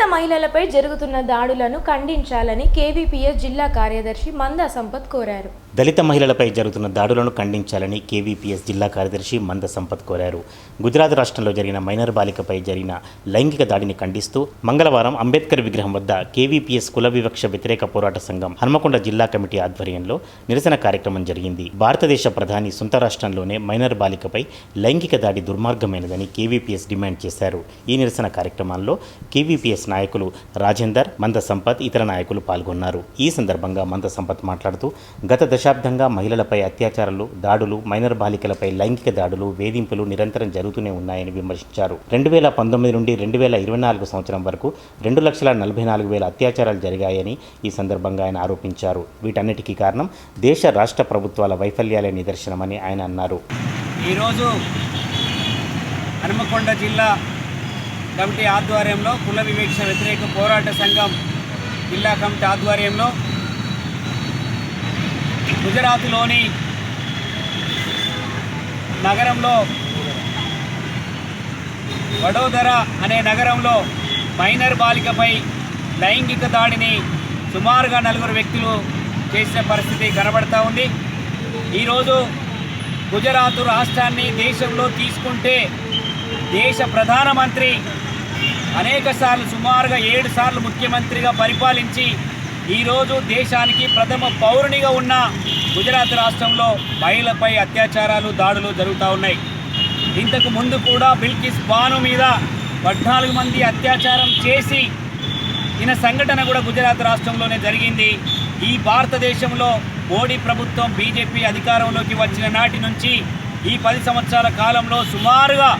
దళిత మహిళలపై జరుగుతున్న దాడులను ఖండించాలని కేవీపీఎస్ జిల్లా కార్యదర్శి మందా సంపత్ కోరారు. దళిత మహిళలపై జరుగుతున్న దాడులను ఖండించాలని కేవీపీఎస్ జిల్లా కార్యదర్శి మంద సంపత్ కోరారు. గుజరాత్ రాష్ట్రంలో జరిగిన మైనర్ బాలికపై జరిగిన లైంగిక దాడిని ఖండిస్తూ మంగళవారం అంబేద్కర్ విగ్రహం వద్ద కేవీపీఎస్ కుల వివక్ష వ్యతిరేక పోరాట సంఘం హన్మకొండ జిల్లా కమిటీ ఆధ్వర్యంలో నిరసన కార్యక్రమం జరిగింది. భారతదేశ ప్రధాని సొంత రాష్ట్రంలోనే మైనర్ బాలికపై లైంగిక దాడి దుర్మార్గమైనదని కేవీపీఎస్ డిమాండ్ చేశారు. ఈ నిరసన కార్యక్రమాల్లో కేవీపీఎస్ నాయకులు రాజేందర్ మంద సంపత్ ఇతర నాయకులు పాల్గొన్నారు. ఈ సందర్భంగా మంద సంపత్ మాట్లాడుతూ గత దశాబ్దంగా మహిళలపై అత్యాచారాలు దాడులు మైనర్ బాలికలపై లైంగిక దాడులు వేధింపులు నిరంతరం జరుగుతూనే ఉన్నాయని విమర్శించారు. రెండు వేల పంతొమ్మిది నుండి రెండు వేల ఇరవై నాలుగు సంవత్సరం వరకు రెండు లక్షల నలభై నాలుగు వేల అత్యాచారాలు జరిగాయని ఈ సందర్భంగా ఆయన ఆరోపించారు. వీటన్నిటికీ కారణం దేశ రాష్ట్ర ప్రభుత్వాల వైఫల్యాలే నిదర్శనమని ఆయన అన్నారు. ఈరోజు హనుమకొండ జిల్లా కమిటీ ఆధ్వర్యంలో కుల వివక్ష వ్యతిరేక పోరాట సంఘం జిల్లా కమిటీ ఆధ్వర్యంలో గుజరాత్లోని నగరంలో వడోదర అనే నగరంలో మైనర్ బాలికపై లైంగిక దాడిని సుమారుగా నలుగురు వ్యక్తులు చేసిన పరిస్థితి కనబడతా ఉంది. ఈరోజు గుజరాత్ రాష్ట్రాన్ని దేశంలో తీసుకుంటే దేశ ప్రధానమంత్రి అనేక సార్లు సుమారుగా ఏడు సార్లు ముఖ్యమంత్రిగా పరిపాలించి ఈరోజు దేశానికి ప్రథమ పౌరునిగా ఉన్న గుజరాత్ రాష్ట్రంలో మహిళలపై అత్యాచారాలు దాడులు జరుగుతూ ఉన్నాయి. ఇంతకు ముందు కూడా బిల్కిస్ బాను మీద పద్నాలుగు మంది అత్యాచారం చేసి ఈయన సంఘటన కూడా గుజరాత్ రాష్ట్రంలోనే జరిగింది. ఈ భారతదేశంలో మోడీ ప్రభుత్వం బీజేపీ అధికారంలోకి వచ్చిన నాటి నుంచి ఈ పది సంవత్సరాల కాలంలో సుమారుగా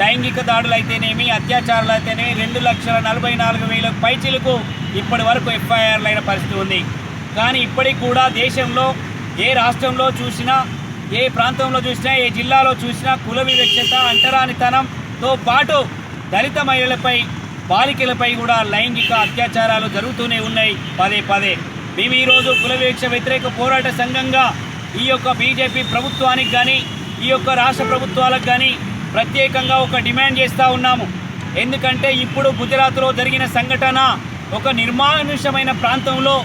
లైంగిక దాడులు అయితేనేమి అత్యాచారాలు అయితేనే రెండు లక్షల నలభై నాలుగు వేల పైచీలకు ఇప్పటి వరకు ఎఫ్ఐఆర్లు అయిన పరిస్థితి ఉంది. కానీ ఇప్పటికి కూడా దేశంలో ఏ రాష్ట్రంలో చూసినా ఏ ప్రాంతంలో చూసినా ఏ జిల్లాలో చూసినా కుల వివక్షత అంటరానితనంతో పాటు దళిత మహిళలపై బాలికలపై కూడా లైంగిక అత్యాచారాలు జరుగుతూనే ఉన్నాయి పదే పదే. మేము ఈరోజు కుల వివక్ష వ్యతిరేక పోరాట సంఘంగా ఈ యొక్క బీజేపీ ప్రభుత్వానికి కానీ ఈ యొక్క రాష్ట్ర ప్రభుత్వాలకు కానీ ప్రత్యేకంగా ఒక డిమాండ్ చేస్తూ ఉన్నాము. ఎందుకంటే ఇప్పుడు గుజరాత్లో జరిగిన సంఘటన ఒక నిర్మానుషమైన ప్రాంతంలో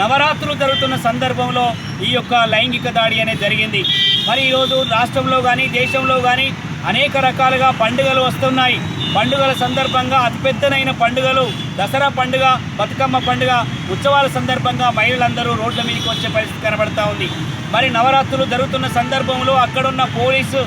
నవరాత్రులు జరుగుతున్న సందర్భంలో ఈ యొక్క లైంగిక దాడి అనేది జరిగింది. మరి ఈరోజు రాష్ట్రంలో కానీ దేశంలో కానీ అనేక రకాలుగా పండుగలు వస్తున్నాయి. పండుగల సందర్భంగా అతిపెద్దనైన పండుగలు దసరా పండుగ బతుకమ్మ పండుగ ఉత్సవాల సందర్భంగా మహిళలందరూ రోడ్ల మీదకి వచ్చే పరిస్థితి కనబడతా ఉంది. మరి నవరాత్రులు జరుగుతున్న సందర్భంలో అక్కడున్న పోలీసు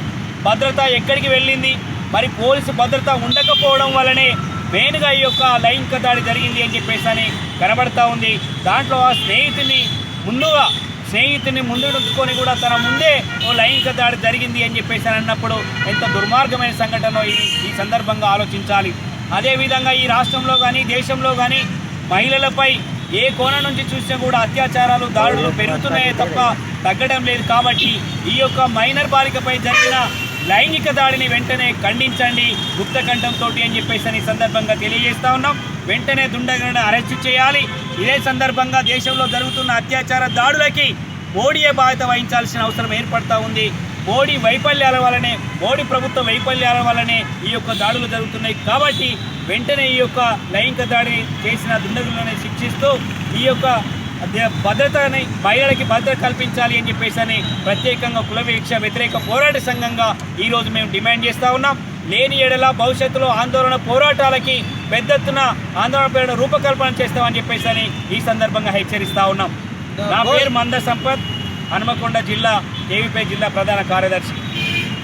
భద్రత ఎక్కడికి వెళ్ళింది? మరి పోలీసు భద్రత ఉండకపోవడం వల్లనే మెయిన్గా ఈ యొక్క లైంగిక దాడి జరిగింది అని చెప్పేసి అని కనబడతా ఉంది. దాంట్లో ఆ స్నేహితుని ముందుగా స్నేహితుని ముందుకొని కూడా తన ముందే ఓ లైంగిక దాడి జరిగింది అని చెప్పేసి అని అన్నప్పుడు ఎంత దుర్మార్గమైన సంఘటన ఈ ఈ సందర్భంగా ఆలోచించాలి. అదేవిధంగా ఈ రాష్ట్రంలో కానీ దేశంలో కానీ మహిళలపై ఏ కోణం నుంచి చూసినా కూడా అత్యాచారాలు దాడులు పెరుగుతున్నాయే తప్ప తగ్గడం లేదు. కాబట్టి ఈ యొక్క మైనర్ బాలికపై జరిగిన లైంగిక దాడిని వెంటనే ఖండించండి. గుప్తకంఠంతో అని చెప్పేసి అని ఈ సందర్భంగా తెలియజేస్తా ఉన్నాం. వెంటనే దుండగులను అరెస్టు చేయాలి. ఇదే సందర్భంగా దేశంలో జరుగుతున్న అత్యాచార దాడులకి మోడీయే బాధ్యత వహించాల్సిన అవసరం ఏర్పడతా ఉంది. మోడీ వైఫల్యాల వల్లనే మోడీ ప్రభుత్వ వైఫల్యాల వల్లనే ఈ యొక్క దాడులు జరుగుతున్నాయి కాబట్టి వెంటనే ఈ యొక్క లైంగిక దాడి చేసిన దుండగులను శిక్షిస్తూ ఈ యొక్క భద్రతని మహిళలకి భద్రత కల్పించాలి అని చెప్పేసి అని ప్రత్యేకంగా కుల వీక్ష వ్యతిరేక పోరాట సంఘంగా ఈరోజు మేము డిమాండ్ చేస్తా ఉన్నాం. లేని ఎడల భవిష్యత్తులో ఆందోళన పోరాటాలకి పెద్ద ఎత్తున ఆందోళన పేరు రూపకల్పన చేస్తామని చెప్పేసి అని ఈ సందర్భంగా హెచ్చరిస్తా ఉన్నాం. నా పేరు మంద సంపత్ హనుమకొండ జిల్లా కేవీపై జిల్లా ప్రధాన కార్యదర్శి.